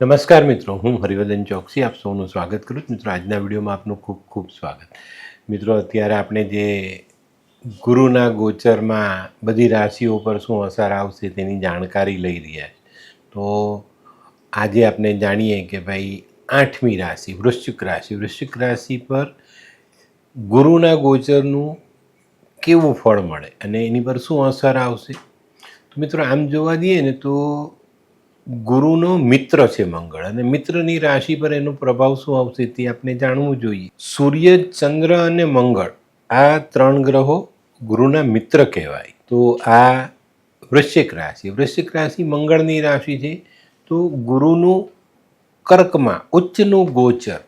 નમસ્કાર મિત્રો, હું હરિવર્ધન ચોકસી, આપ સૌનું સ્વાગત કરું છું. મિત્રો, આજના વિડીયોમાં આપનું ખૂબ ખૂબ સ્વાગત. મિત્રો, અત્યારે આપણે જે ગુરુના ગોચરમાં બધી રાશિઓ પર શું અસર આવશે તેની જાણકારી લઈ રહ્યા તો આજે આપણે જાણીએ કે ભાઈ, આઠમી રાશિ, વૃશ્ચિક રાશિ. વૃશ્ચિક રાશિ પર ગુરુના ગોચરનું કેવું ફળ મળે અને એની પર શું અસર આવશે? તો મિત્રો, આમ જોવા જઈએ ને તો ગુરુનો મિત્ર છે મંગળ. અને મિત્રની રાશિ પર એનો પ્રભાવ શું આવશે તે આપણે જાણવું જોઈએ. સૂર્ય, ચંદ્ર અને મંગળ, આ ત્રણ ગ્રહો ગુરુના મિત્ર કહેવાય. તો આ વૃશ્ચિક રાશિ. વૃશ્ચિક રાશિ મંગળની રાશિ છે. તો ગુરુનું કર્કમાં ઉચ્ચનું ગોચર.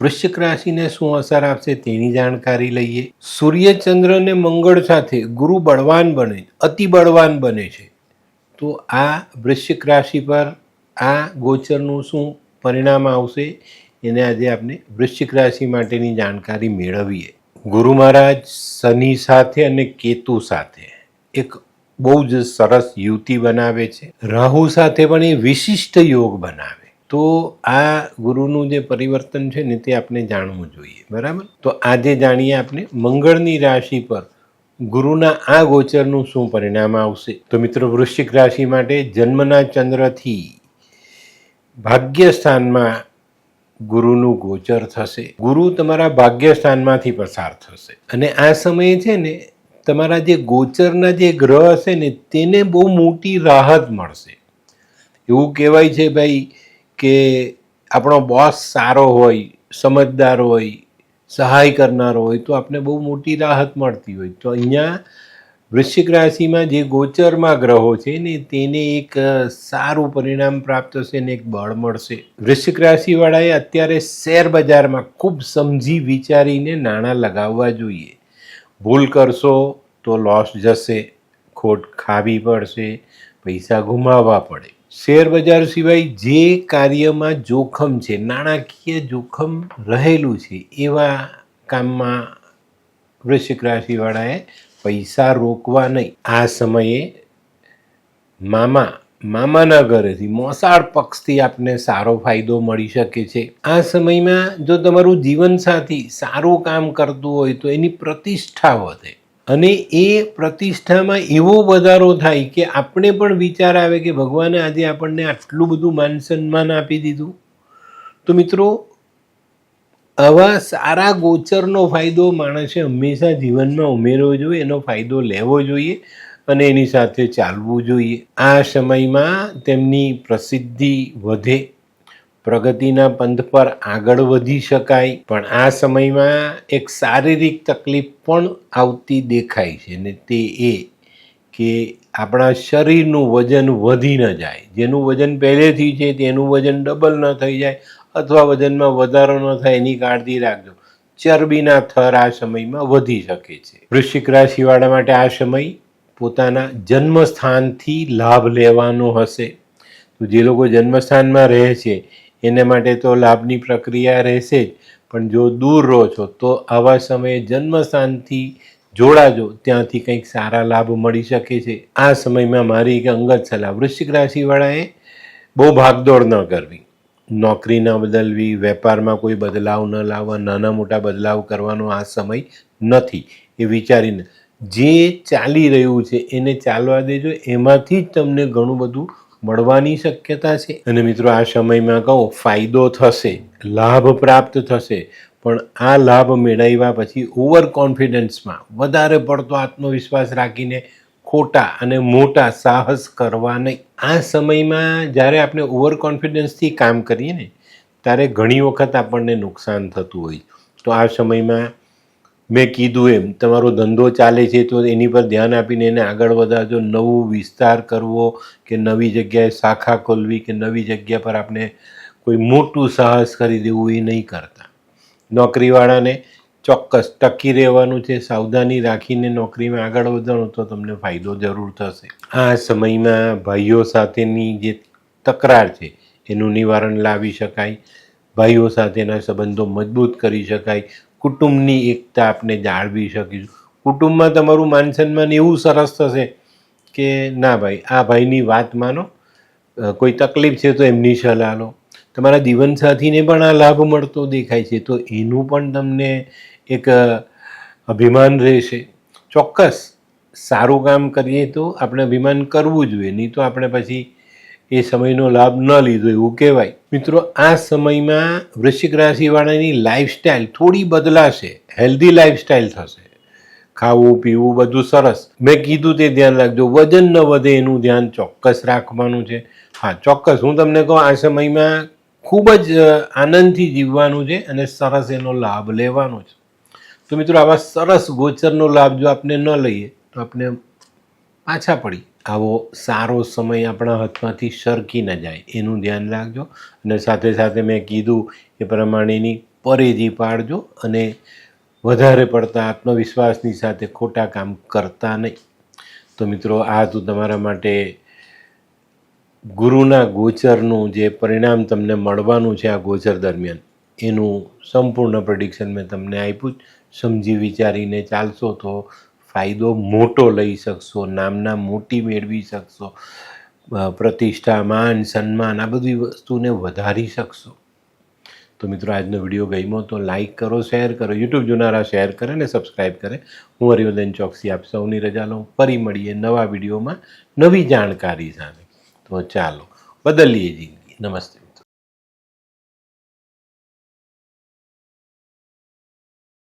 વૃશ્ચિક રાશિને શું અસર આપશે તેની જાણકારી લઈએ. સૂર્ય, ચંદ્ર અને મંગળ સાથે ગુરુ બળવાન બને અતિ બળવાન બને છે. તો આ વૃશ્ચિક રાશિ પર આ ગોચરનું શું પરિણામ આવશે? એને આજે આપણે વૃશ્ચિક રાશિ માટેની જાણકારી મેળવીએ. ગુરુ મહારાજ શનિ સાથે અને કેતુ સાથે એક બહુ જ સરસ યુતિ બનાવે છે. રાહુ સાથે પણ એ વિશિષ્ટ યોગ બનાવે. તો આ ગુરુનું જે પરિવર્તન છે ને તે આપણે જાણવું જોઈએ. બરાબર? તો આજે જાણીએ આપણે મંગળની રાશિ પર ગુરુના આ ગોચરનું શું પરિણામ આવશે? તો મિત્રો, વૃશ્ચિક રાશિ માટે જન્મના ચંદ્રથી ભાગ્યસ્થાનમાં ગુરુનું ગોચર થશે. ગુરુ તમારા ભાગ્યસ્થાનમાંથી પસાર થશે. અને આ સમયે છે ને, તમારા જે ગોચરના જે ગ્રહ હશે ને, તેને બહુ મોટી રાહત મળશે. એવું કહેવાય છે ભાઈ કે આપણો બોસ સારો હોય, સમજદાર હોય સહાય કરનારો હોય તો આપણે બહુ મોટી રાહત મળતી હોય. તો અહીંયા વૃશ્ચિક રાશિમાં જે ગોચરમાં ગ્રહો છે ને તેને એક સારું પરિણામ પ્રાપ્ત થશે ને એક બળ મળશે. વૃશ્ચિક રાશિવાળાએ અત્યારે શેર બજારમાં ખૂબ સમજી વિચારીને નાણાં લગાવવા જોઈએ. ભૂલ કરશો તો લોસ જશે, ખોટ ખાવી પડશે પૈસા ગુમાવવા પડે. શેર બજાર સિવાય જે કાર્યમાં જોખમ છે, નાણાકીય જોખમ રહેલું છે, એવા કામમાં વૃશ્ચિક રાશિવાળાએ પૈસા રોકવા નહીં. આ સમયે મામા, મામાના ઘરેથી મોસાળ પક્ષથી આપને સારો ફાયદો મળી શકે છે. આ સમયમાં જો તમારું જીવનસાથી સારું કામ કરતું હોય તો એની પ્રતિષ્ઠા વધે. અને એ પ્રતિષ્ઠામાં એવો વધારો થાય કે આપણે પણ વિચાર આવે કે ભગવાને આજે આપણને આટલું બધું માન સન્માન આપી દીધું. તો મિત્રો, આવા સારા ગોચરનો ફાયદો માણસે હંમેશા જીવનમાં ઉમેરવો જોઈએ, એનો ફાયદો લેવો જોઈએ અને એની સાથે ચાલવું જોઈએ. આ સમયમાં તેમની પ્રસિદ્ધિ વધે. પ્રગતિના પંથ પર આગળ વધી શકાય. પણ આ સમયમાં એક શારીરિક તકલીફ પણ આવતી દેખાય છે ને તે એ કે આપણા શરીરનું વજન વધી ન જાય. જેનું વજન પહેલેથી છે તેનું વજન ડબલ ન થઈ જાય અથવા વજનમાં વધારો ન થાય એની કાળજી રાખજો. ચરબીના થર આ સમયમાં વધી શકે છે. વૃશ્ચિક રાશિવાળા માટે આ સમય પોતાના જન્મસ્થાનથી લાભ લેવાનો હશે. તો જે લોકો જન્મસ્થાનમાં રહે છે એને માટે તો લાભની પ્રક્રિયા રહેશે જ. પણ જો દૂર રહો છો, તો આવા સમયે જન્મસ્થાનથી જોડાજો. ત્યાંથી કંઈક સારા લાભ મળી શકે છે. આ સમયમાં મારી એક અંગત સલાહ. વૃશ્ચિક રાશિવાળાએ બહુ ભાગદોડ ન કરવી. નોકરી ન બદલવી, વેપારમાં કોઈ બદલાવ ન લાવવા, નાના મોટા બદલાવ કરવાનો આ સમય નથી. એ વિચારીને જે ચાલી રહ્યું છે, એને ચાલવા દેજો. એમાંથી જ તમને ઘણું બધું મળવાની શક્યતા છે. અને મિત્રો, આ સમયમાં કહું, ફાયદો થશે, લાભ પ્રાપ્ત થશે, પણ આ લાભ મેળવ્યા પછી ઓવર કોન્ફિડન્સમાં વધારે પડતો આત્મવિશ્વાસ રાખીને ખોટા અને મોટા સાહસ કરવા નહીં આ સમયમાં જ્યારે આપણે ઓવર કોન્ફિડન્સથી કામ કરીએ ને, ત્યારે ઘણી વખત આપણને નુકસાન થતું હોય. તો આ સમયમાં મેં કીધું એમ, તમારો ધંધો ચાલે છે તો એની પર ધ્યાન આપીને એને આગળ વધારજો નવું વિસ્તાર કરવો કે નવી જગ્યાએ શાખા ખોલવી કે નવી જગ્યા પર આપણે કોઈ મોટું સાહસ કરી દેવું એ નહીં કરતા. નોકરીવાળાને ચોક્કસ ટકી રહેવાનું છે, સાવધાની રાખીને નોકરીમાં આગળ વધવાનું તો તમને ફાયદો જરૂર થશે. આ સમયમાં ભાઈઓ સાથેની જે તકરાર છે એનું નિવારણ લાવી શકાય, ભાઈઓ સાથેના સંબંધો મજબૂત કરી શકાય કુટુંબની એકતા આપણે જાળવી શકીશું. કુટુંબમાં તમારું માન સન્માન એવું સરસ થશે કે ના ભાઈ, આ ભાઈની વાત માનો કોઈ તકલીફ છે તો એમની સલાહ લો. તમારા જીવનસાથીને પણ આ લાભ મળતો દેખાય છે, તો એનું પણ તમને એક અભિમાન રહેશે. ચોક્કસ, સારું કામ કરીએ તો આપણે અભિમાન કરવું જોઈએ, નહીં તો આપણે પછી એ સમયનો લાભ ન લીધો એવું કહેવાય. મિત્રો, આ સમયમાં વૃશ્ચિક રાશિવાળાની લાઇફસ્ટાઇલ થોડી બદલાશે હેલ્ધી લાઇફસ્ટાઇલ થશે. ખાવું, પીવું બધું સરસ. મેં કીધું તે ધ્યાન રાખજો, વજન ન વધે એનું ધ્યાન ચોક્કસ રાખવાનું છે. હા, ચોક્કસ. હું તમને કહું, આ સમયમાં ખૂબ જ આનંદથી જીવવાનું છે અને સરસ એનો લાભ લેવાનો છે. તો મિત્રો, આવા સરસ ગોચરનો લાભ જો આપણે ન લઈએ, તો આપણે પાછા પડી. આવો સારો સમય આપણા હાથમાંથી સરકી ન જાય, એનું ધ્યાન રાખજો અને સાથે સાથે મેં કીધું એ પ્રમાણેની પરેજી પાડજો અને વધારે પડતા આત્મવિશ્વાસની સાથે ખોટા કામ કરતા નહીં તો મિત્રો, આ હતું તમારા માટે ગુરુના ગોચરનું જે પરિણામ તમને મળવાનું છે આ ગોચર દરમિયાન, એનું સંપૂર્ણ પ્રેડિક્શન મેં તમને આપ્યું. સમજી વિચારીને ચાલશો તો ફાયદો મોટો લઈ શકશો, નામના મોટી મેળવી શકશો પ્રતિષ્ઠા, માન, સન્માન, આ બધી વસ્તુને વધારી શકશો. તો મિત્રો, આજનો વીડિયો ગમ્યો તો લાઇક કરો, શેર કરો, યુટ્યુબ જોનારા શેર કરે ને સબસ્ક્રાઈબ કરે. હું હરિવર્ધન ચોકસી આપ સૌની રજા લઉં. ફરી મળીએ નવા વિડીયોમાં નવી જાણકારી સામે. તો ચાલો, બદલીએ જિંદગી. નમસ્તે.